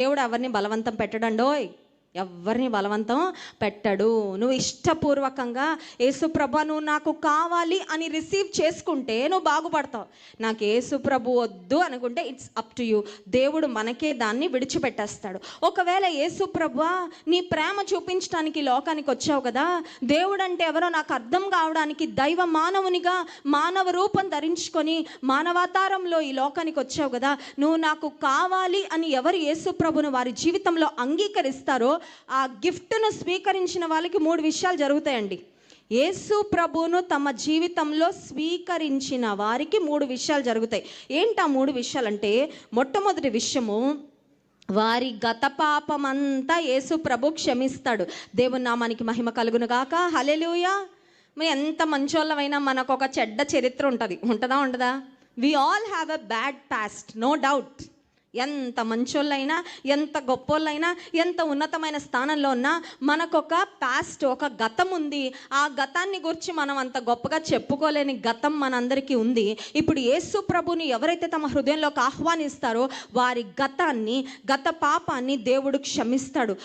దేవుడు ఎవరిని బలవంతం పెట్టడండోయ్? ఎవరిని బలవంతం పెట్టడు. నువ్వు ఇష్టపూర్వకంగా యేసుప్రభ నువ్వు నాకు కావాలి అని రిసీవ్ చేసుకుంటే నువ్వు బాగుపడతావు. నాకు యేసుప్రభు వద్దు అనుకుంటే ఇట్స్ అప్ టు యూ. దేవుడు మనకే దాన్ని విడిచిపెట్టేస్తాడు. ఒకవేళ యేసుప్రభ నీ ప్రేమ చూపించడానికి లోకానికి వచ్చావు కదా దేవుడు అంటే ఎవరో నాకు అర్థం కావడానికి దైవ మానవునిగా మానవ రూపం ధరించుకొని మానవాతారంలో ఈ లోకానికి వచ్చావు కదా నువ్వు నాకు కావాలి అని ఎవరు యేసుప్రభును వారి జీవితంలో అంగీకరిస్తారో ఆ గిఫ్ట్ను స్వీకరించిన వాళ్ళకి మూడు విషయాలు జరుగుతాయండి. యేసు ప్రభువును తమ జీవితంలో స్వీకరించిన వారికి మూడు విషయాలు జరుగుతాయి. ఏంటి ఆ మూడు విషయాలంటే మొట్టమొదటి విషయము వారి గత పాపమంతా యేసు ప్రభు క్షమిస్తాడు. దేవుని నామానికి మహిమ కలుగును గాక. మరి ఎంత మంచోళ్ళమైనా మనకు ఒక చెడ్డ చరిత్ర ఉంటుంది. ఉంటుందా ఉండదా? We all have a bad past no doubt ఎంత మంచోళ్ళైనా ఎంత గొప్పోళ్ళైనా ఎంత ఉన్నతమైన స్థానంలో ఉన్నా మనకొక పాస్ట్ ఒక గతం ఉంది. ఆ గతాన్ని గురించి మనం అంత గొప్పగా చెప్పుకోలేని గతం మనందరికీ ఉంది. ఇప్పుడు యేసు ప్రభుని ఎవరైతే తమ హృదయంలోకి ఆహ్వానిస్తారో వారి గతాన్ని గత పాపాన్ని దేవుడు క్షమిస్తాడు.